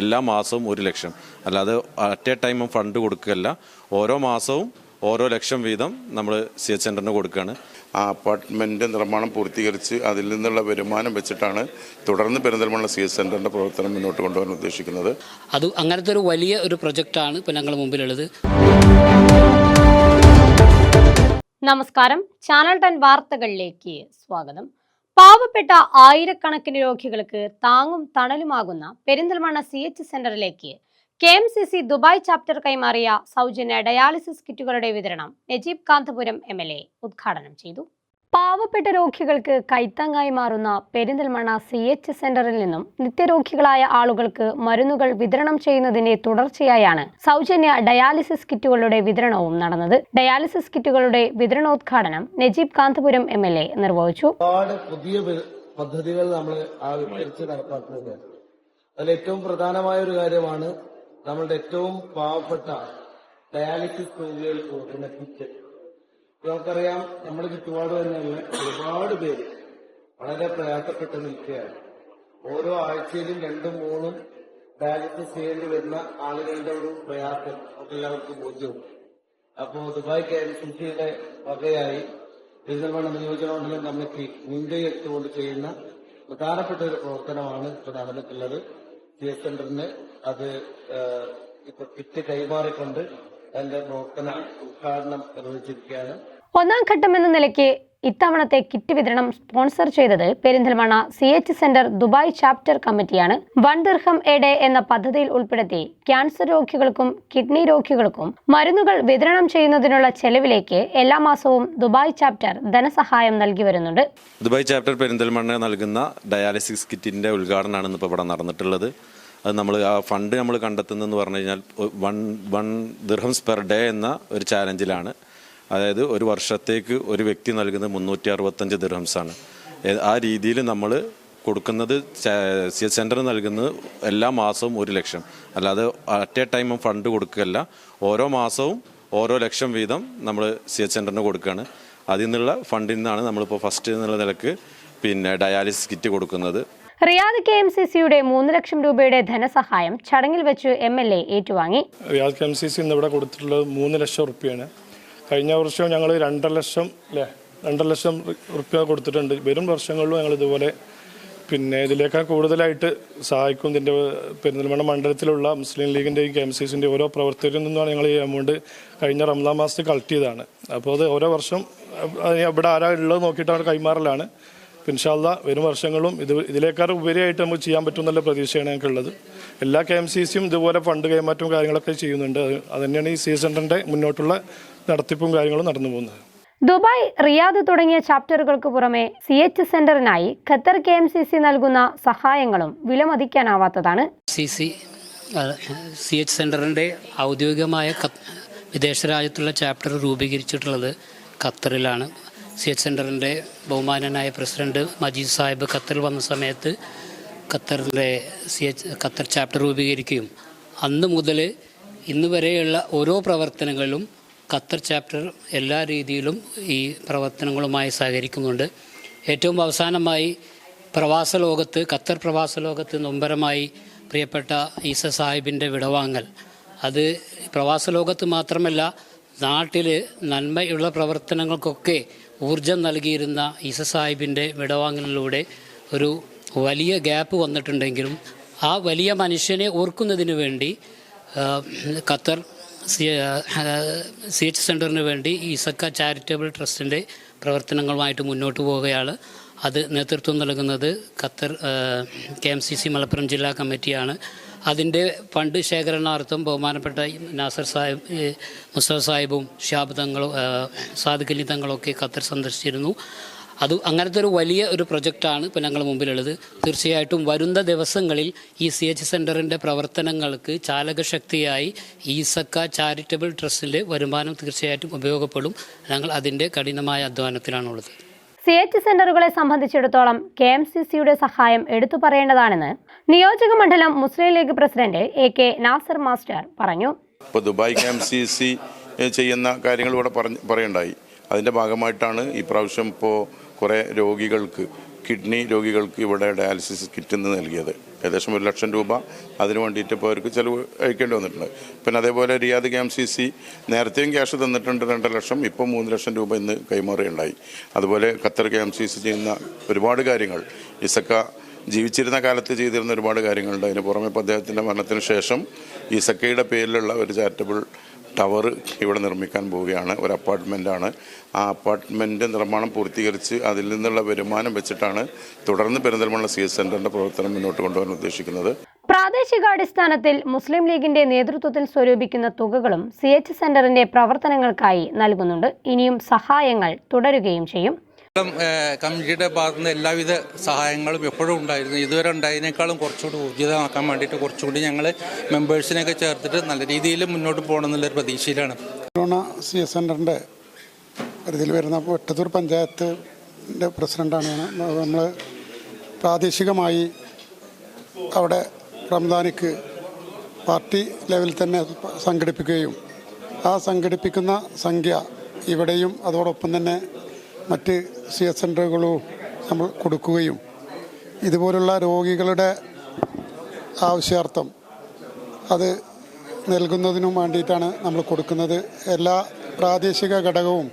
എല്ലാ മാസവും ഒരു ലക്ഷം. അല്ലാതെ അറ്റ് എ ടൈം ഫണ്ട് കൊടുക്കുകയല്ല. ഓരോ മാസവും ഓരോ ലക്ഷം വീതം നമ്മൾ സി എച്ച് സെന്ററിന് കൊടുക്കുകയാണ്. ആ അപ്പാർട്ട്മെന്റ് നിർമ്മാണം പൂർത്തീകരിച്ച് അതിൽ നിന്നുള്ള വരുമാനം വെച്ചിട്ടാണ് തുടർന്ന് പെരിന്തൽമണ്ണ സി എസ് സെന്ററിന്റെ പ്രവർത്തനം മുന്നോട്ട് കൊണ്ടുപോകാൻ ഉദ്ദേശിക്കുന്നത്. അത് അങ്ങനത്തെ ഒരു വലിയ ഒരു പ്രൊജക്റ്റാണ് ഇപ്പോൾ ഞങ്ങളുടെ മുമ്പിലുള്ളത്. നമസ്കാരം. ചാനൽ ടെൻ വാർത്തകളിലേക്ക് സ്വാഗതം. പാവപ്പെട്ട ആയിരക്കണക്കിന് രോഗികൾക്ക് താങ്ങും തണലുമാകുന്ന പെരിന്തൽമണ്ണ സി എച്ച് സെന്ററിലേക്ക് K M C C Dubai chapter കൈമാറിയ സൗജന്യ ഡയാലിസിസ് കിറ്റുകളുടെ വിതരണം Najeeb Kanthapuram M L A ഉദ്ഘാടനം ചെയ്തു. പാവപ്പെട്ട രോഗികൾക്ക് കൈത്താങ്ങായി മാറുന്ന പെരിന്തൽമണ്ണ സി എച്ച് സെന്ററിൽ നിന്നും നിത്യരോഗികളായ ആളുകൾക്ക് മരുന്നുകൾ വിതരണം ചെയ്യുന്നതിന്റെ തുടർച്ചയായാണ് സൗജന്യ ഡയാലിസിസ് കിറ്റുകളുടെ വിതരണവും നടന്നത്. ഡയാലിസിസ് കിറ്റുകളുടെ വിതരണോദ്ഘാടനം Najeeb Kanthapuram M L A നിർവഹിച്ചു. പുതിയ പദ്ധതികൾ നമ്മൾ ആവിഷ്കരിച്ച് അതിൽ ഏറ്റവും പ്രധാനമായ ഒരു കാര്യമാണ് നമ്മളുടെ ഏറ്റവും പാവപ്പെട്ട ഡയാലിസിസ് രോഗികൾക്ക് കിറ്റ്. നമുക്കറിയാം നമ്മുടെ ചുറ്റുപാട് തന്നെയുള്ള ഒരുപാട് പേര് വളരെ പ്രയാസപ്പെട്ട് നിൽക്കുകയാണ്. ഓരോ ആഴ്ചയിലും രണ്ടും മൂന്നും ഡയാലിസിസ് ചെയ്യേണ്ടി വരുന്ന ആളുകളുടെ ഒരു പ്രയാസം എല്ലാവർക്കും ബോധ്യമുണ്ട് അപ്പോ ദുബായ് കെ എൻ സി സിയുടെ വകയായി നിയോജക മണ്ഡലം കമ്മിറ്റി മുൻകൈ എടുത്തുകൊണ്ട് ചെയ്യുന്ന പ്രധാനപ്പെട്ട ഒരു പ്രവർത്തനമാണ് ഇപ്പൊ നടന്നിട്ടുള്ളത്. സി എസ് സെന്ററിന് അത് ഇപ്പൊ കിറ്റ് കൈമാറിക്കൊണ്ട് അതിന്റെ പ്രവർത്തന ഉദ്ഘാടനം നിർവഹിച്ചിരിക്കുകയാണ്. ഒന്നാം ഘട്ടം എന്ന നിലയ്ക്ക് ഇത്തവണത്തെ കിറ്റ് വിതരണം സ്പോൺസർ ചെയ്തത് Perinthalmanna C H centre Dubai chapter കമ്മിറ്റിയാണ്. വൺ ദിർഹം എ എന്ന പദ്ധതിയിൽ ഉൾപ്പെടുത്തി ക്യാൻസർ രോഗികൾക്കും കിഡ്നി രോഗികൾക്കും മരുന്നുകൾ വിതരണം ചെയ്യുന്നതിനുള്ള ചെലവിലേക്ക് എല്ലാ മാസവും ദുബായ് ചാപ്റ്റർ ധനസഹായം നൽകി വരുന്നുണ്ട്. ദുബായ് ചാപ്റ്റർ പെരിന്തൽമണ്ണ നൽകുന്ന ഡയാലിസിസ് കിറ്റിന്റെ ഉദ്ഘാടനമാണ് ഇപ്പോൾ ഇവിടെ നടന്നിട്ടുള്ളത്. അത് നമ്മൾ ആ ഫണ്ട് നമ്മൾ കണ്ടെത്തുന്നതെന്ന് പറഞ്ഞു കഴിഞ്ഞാൽ one one dirhams per day എന്ന ഒരു ചാലഞ്ചിലാണ്. അതായത് ഒരു വർഷത്തേക്ക് ഒരു വ്യക്തി നൽകുന്നത് മുന്നൂറ്റി അറുപത്തഞ്ച് ദിർഹംസാണ് ആ രീതിയിൽ നമ്മൾ കൊടുക്കുന്നത് സി എച്ച് സെന്റർ നൽകുന്നത് എല്ലാ മാസവും ഒരു ലക്ഷം. അല്ലാതെ അറ്റ് എ ടൈം ഫണ്ട് കൊടുക്കുകയല്ല. ഓരോ മാസവും ഓരോ ലക്ഷം വീതം നമ്മൾ സി എച്ച് സെന്ററിന് കൊടുക്കുകയാണ്. അതിൽ നിന്നുള്ള ഫണ്ടിൽ നിന്നാണ് നമ്മളിപ്പോൾ ഫസ്റ്റ് എന്നുള്ള നിലയ്ക്ക് പിന്നെ ഡയാലിസിസ് കിറ്റ് കൊടുക്കുന്നത്. റിയാദ് കെ എം സി സിയുടെ മൂന്ന് ലക്ഷം രൂപയുടെ ധനസഹായം ചടങ്ങിൽ വെച്ച് എം എൽ എ ഏറ്റുവാങ്ങി. Riyadh K M C C ഇന്ന് ഇവിടെ കൊടുത്തിട്ടുള്ളത് മൂന്ന് ലക്ഷം റുപ്യാണ്. കഴിഞ്ഞ വർഷം ഞങ്ങൾ രണ്ടര ലക്ഷം അല്ലേ? രണ്ടര ലക്ഷം റുപ്യ കൊടുത്തിട്ടുണ്ട്. വരും വർഷങ്ങളിലും ഞങ്ങൾ ഇതുപോലെ പിന്നെ ഇതിലേക്കാൾ കൂടുതലായിട്ട് സഹായിക്കും. ഇതിന്റെ പെരിന്തൽമണ്ണ മണ്ഡലത്തിലുള്ള മുസ്ലിം ലീഗിന്റെയും കെ എം സി സിന്റെ ഓരോ പ്രവർത്തകരിൽ നിന്നാണ് ഞങ്ങൾ ഈ എമൗണ്ട് കഴിഞ്ഞ റംസാൻ മാസത്തിൽ കളക്ട് ചെയ്തതാണ്. അപ്പോൾ അത് ഓരോ വർഷം ഇവിടെ ആരാ ഉള്ളത് നോക്കിയിട്ടാണ് കൈമാറലാണ്. ഇൻഷാല്ല വരും വർഷങ്ങളും ഇത് ഇതിലേക്കാൾ ഉപരിയായിട്ട് നമുക്ക് ചെയ്യാൻ പറ്റും എന്നുള്ള പ്രതീക്ഷയാണ് ഞങ്ങൾക്കുള്ളത്. എല്ലാ കെ എം സി സിയും ഇതുപോലെ ഫണ്ട് കൈമാറ്റവും കാര്യങ്ങളൊക്കെ ചെയ്യുന്നുണ്ട്. അത് തന്നെയാണ് ഈ സി മുന്നോട്ടുള്ള നടത്തിപ്പും കാര്യങ്ങളും നടന്നു പോകുന്നത്. ദുബായ് റിയാദ് തുടങ്ങിയ ചാപ്റ്ററുകൾക്ക് പുറമെ C H സെന്ററിനായി Qatar K M C C നൽകുന്ന സഹായങ്ങളും വിലമതിക്കാനാവാത്തതാണ്. സി സി സി എച്ച് സെന്ററിന്റെ ഔദ്യോഗികമായ വിദേശ രാജ്യത്തുള്ള ചാപ്റ്റർ രൂപീകരിച്ചിട്ടുള്ളത് ഖത്തറിലാണ്. സി എച്ച് സെന്ററിന്റെ ബഹുമാനനായ പ്രസിഡന്റ് മജീദ് സാഹിബ് ഖത്തറിൽ വന്ന സമയത്ത് ഖത്തറിന്റെ സി എച്ച് ഖത്തർ ചാപ്റ്റർ രൂപീകരിക്കുകയും അന്ന് മുതൽ ഇന്ന് വരെയുള്ള ഓരോ പ്രവർത്തനങ്ങളിലും ഖത്തർ ചാപ്റ്റർ എല്ലാ രീതിയിലും ഈ പ്രവർത്തനങ്ങളുമായി സഹകരിക്കുന്നുണ്ട്. ഏറ്റവും അവസാനമായി പ്രവാസ ലോകത്ത് ഖത്തർ പ്രവാസ ലോകത്ത് നൊമ്പരമായി പ്രിയപ്പെട്ട ഈസ സാഹിബിന്റെ വിടവാങ്ങൽ. അത് പ്രവാസ ലോകത്ത് മാത്രമല്ല നാട്ടിൽ നന്മയുള്ള പ്രവർത്തനങ്ങൾക്കൊക്കെ ഊർജം നൽകിയിരുന്ന ഈസ സാഹിബിന്റെ വിടവാങ്ങലിലൂടെ ഒരു വലിയ ഗ്യാപ്പ് വന്നിട്ടുണ്ടെങ്കിലും ആ വലിയ മനുഷ്യനെ ഓർക്കുന്നതിന് വേണ്ടി ഖത്തർ സി എച്ച് സെന്ററിന് വേണ്ടി ഈസക്ക ചാരിറ്റബിൾ ട്രസ്റ്റിന്റെ പ്രവർത്തനങ്ങളുമായിട്ട് മുന്നോട്ട് പോവുകയാണ്. അത് നേതൃത്വം നൽകുന്നത് Qatar K M C C Malappuram ജില്ലാ കമ്മിറ്റിയാണ്. അതിന്റെ ഫണ്ട് ശേഖരണാർത്ഥം ബഹുമാനപ്പെട്ട നാസർ സാഹിബ് മുസ്തഫ സാഹിബും ഷാബ് തങ്ങളും തങ്ങളൊക്കെ ഖത്തർ സന്ദർശിച്ചിരുന്നു. അത് അങ്ങനത്തെ ഒരു വലിയ ഒരു പ്രൊജക്റ്റാണ് ഇപ്പോൾ ഞങ്ങളുടെ മുമ്പിലുള്ളത്. തീർച്ചയായിട്ടും വരുന്ന ദിവസങ്ങളിൽ ഈ സി എച്ച് സെന്ററിന്റെ പ്രവർത്തനങ്ങൾക്ക് ചാലകശക്തിയായി ഈസക്ക ചാരിറ്റബിൾ ട്രസ്റ്റിന്റെ വരുമാനം തീർച്ചയായിട്ടും ഉപയോഗപ്പെടും. ഞങ്ങൾ അതിന്റെ കഠിനമായ അധ്വാനത്തിലാണുള്ളത്. സി എച്ച് സെന്ററുകളെ സംബന്ധിച്ചിടത്തോളം കെ എം സി സിയുടെ സഹായം എടുത്തു പറയേണ്ടതാണെന്ന് നിയോജക മണ്ഡലം Muslim League president A K Nasar master പറഞ്ഞു. ദുബായ് ചെയ്യുന്ന കാര്യങ്ങൾ ഇവിടെ പറഞ്ഞ് പറയുണ്ടായി. അതിന്റെ ഭാഗമായിട്ടാണ് ഈ പ്രാവശ്യം ഇപ്പോൾ കുറേ രോഗികൾക്ക് കിഡ്നി രോഗികൾക്ക് ഇവിടെ ഡയാലിസിസ് കിറ്റ് നിന്ന് നൽകിയത്. ഏകദേശം ഒരു ലക്ഷം രൂപ അതിന് വേണ്ടിയിട്ട് ഇപ്പോൾ അവർക്ക് ചിലവ് അയക്കേണ്ടി വന്നിട്ടുണ്ട്. പിന്നെ അതേപോലെ റിയാദ് എം സി സി നേരത്തെയും ക്യാഷ് തന്നിട്ടുണ്ട് രണ്ടര ലക്ഷം. ഇപ്പോൾ മൂന്ന് ലക്ഷം രൂപ ഇന്ന് കൈമാറുകയുണ്ടായി. അതുപോലെ ഖത്തർ എം സി സി ചെയ്യുന്ന ഒരുപാട് കാര്യങ്ങൾ. ഇസക്ക ജീവിച്ചിരുന്ന കാലത്ത് ചെയ്തിരുന്ന ഒരുപാട് കാര്യങ്ങളുണ്ട്. അതിന് പുറമെ ഇപ്പോൾ അദ്ദേഹത്തിന്റെ മരണത്തിന് ശേഷം ഇസക്കയുടെ പേരിലുള്ള ഒരു ചാരിറ്റബിൾ ടവർ ഇവിടെ നിർമ്മിക്കാൻ പോവുകയാണ്. ഒരു അപ്പാർട്ട്മെന്റാണ് ആ അപ്പാർട്ട്മെന്റ് നിർമ്മാണം പൂർത്തീകരിച്ച് അതിൽ നിന്നുള്ള വരുമാനം വെച്ചിട്ടാണ് തുടർന്ന് പെരിന്തൽമണ്ണ സി എസ് സെന്ററിന്റെ പ്രവർത്തനം മുന്നോട്ട് കൊണ്ടുപോകാൻ ഉദ്ദേശിക്കുന്നത്. പ്രാദേശികാടിസ്ഥാനത്തിൽ മുസ്ലിം ലീഗിന്റെ നേതൃത്വത്തിൽ സ്വരൂപിക്കുന്ന തുകകളും സി എച്ച് സെന്ററിന്റെ പ്രവർത്തനങ്ങൾക്കായി നൽകുന്നുണ്ട്. ഇനിയും സഹായങ്ങൾ തുടരുകയും ചെയ്യും. കമ്മിറ്റിയുടെ ഭാഗത്തു നിന്ന് എല്ലാവിധ സഹായങ്ങളും എപ്പോഴും ഉണ്ടായിരുന്നു. ഇതുവരെ ഉണ്ടായതിനേക്കാളും കുറച്ചുകൂടി ഊർജിതമാക്കാൻ വേണ്ടിയിട്ട് കുറച്ചുകൂടി ഞങ്ങൾ മെമ്പേഴ്സിനെയൊക്കെ ചേർത്തിട്ട് നല്ല രീതിയിൽ മുന്നോട്ട് പോകണം എന്നുള്ളൊരു പ്രതീക്ഷയിലാണ്. കൊറോണ സി എസ് സെന്ററിന്റെ പരിധിയിൽ വരുന്ന ഒറ്റത്തൂർ പഞ്ചായത്തിന്റെ പ്രസിഡന്റാണ് നമ്മൾ പ്രാദേശികമായി അവിടെ റംദാനിക്ക് പാർട്ടി ലെവലിൽ തന്നെ സംഘടിപ്പിക്കുകയും ആ സംഘടിപ്പിക്കുന്ന സംഖ്യ ഇവിടെയും അതോടൊപ്പം തന്നെ മറ്റ് സി എസ് സെന്ററുകളും നമ്മൾ കൊടുക്കുകയും ഇതുപോലുള്ള രോഗികളുടെ ആവശ്യാർത്ഥം അത് നൽകുന്നതിനും വേണ്ടിയിട്ടാണ് നമ്മൾ കൊടുക്കുന്നത്. എല്ലാ പ്രാദേശിക ഘടകവും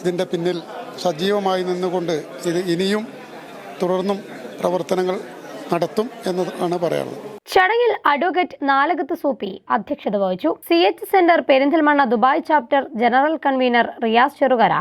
ഇതിന്റെ പിന്നിൽ സജീവമായി നിന്നുകൊണ്ട് ഇത് ഇനിയും തുടർന്നും പ്രവർത്തനങ്ങൾ നടത്തും എന്നതാണ് പറയാനുള്ളത്. ചടങ്ങിൽ അഡ്വക്കേറ്റ് നാലകത്ത് സൂപ്പി അധ്യക്ഷത വഹിച്ചു. C H centre Perinthalmanna Dubai chapter general convener Riyas Cherukara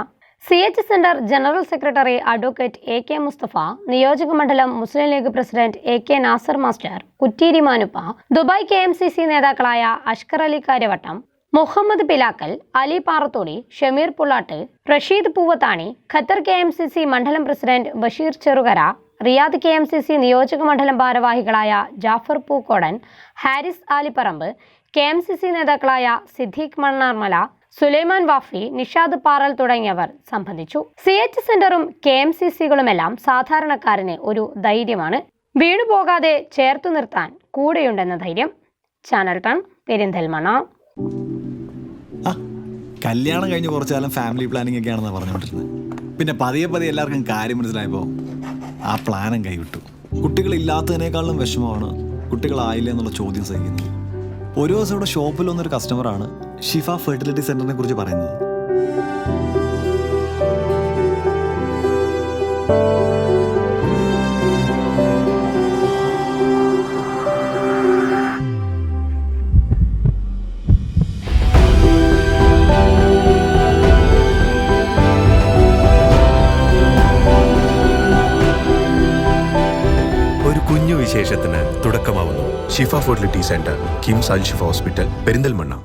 C H centre general secretary advocate A K Musthafa നിയോജക മണ്ഡലം Muslim League president A K Nasar master Kutteeri Manuppa Dubai K M C C നേതാക്കളായ Ashkar Ali Kariyavattom Muhammad Pilakkal Ali Parathodi Shameer Pullatt Rasheed Poovathani Qatar K M C C മണ്ഡലം president Basheer Cherukara Riyadh K M C C നിയോജക മണ്ഡലം ഭാരവാഹികളായ Jafar Pookkodan Haris Alipparamba K M C C നേതാക്കളായ സിദ്ദീഖ് മണ്ണാർമല സുലൈമാൻ വാഫി നിഷാദ് പാറൽ തുടങ്ങിയവർ സംബന്ധിച്ചു. C H സെന്ററും K M C സികളുമെല്ലാം സാധാരണക്കാരന് ഒരു ധൈര്യമാണ്. വീണുപോകാതെ ചേർത്തു നിർത്താൻ കൂടെയുണ്ടെന്ന ധൈര്യം. ചാനൽ ടൺ പെരിന്തൽമണ കല്യാണം കഴിഞ്ഞ് കുറച്ചു കാലം ഫാമിലി പ്ലാനിങ് ഒക്കെയാണെന്ന് പറഞ്ഞുകൊണ്ടിരുന്നത് പിന്നെ പതിയെ പതിയെ എല്ലാവർക്കും കാര്യം മനസ്സിലായപ്പോൾ ആ പ്ലാനും കൈവിട്ടു. കുട്ടികളില്ലാത്തതിനേക്കാളും വിഷമമാണ് കുട്ടികളായില്ല എന്നുള്ള ചോദ്യം സഹിക്കുന്നത് ഒരു ദിവസം ഇവിടെ ഷോപ്പിൽ വന്നൊരു കസ്റ്റമറാണ് ഷിഫ ഫെർട്ടിലിറ്റി സെന്ററിനെ കുറിച്ച് പറയുന്നത്? വിശേഷത്തിന് തുടക്കമാവുന്നു. Shifa fertility centre KIMS Alshifa hospital Perinthalmanna.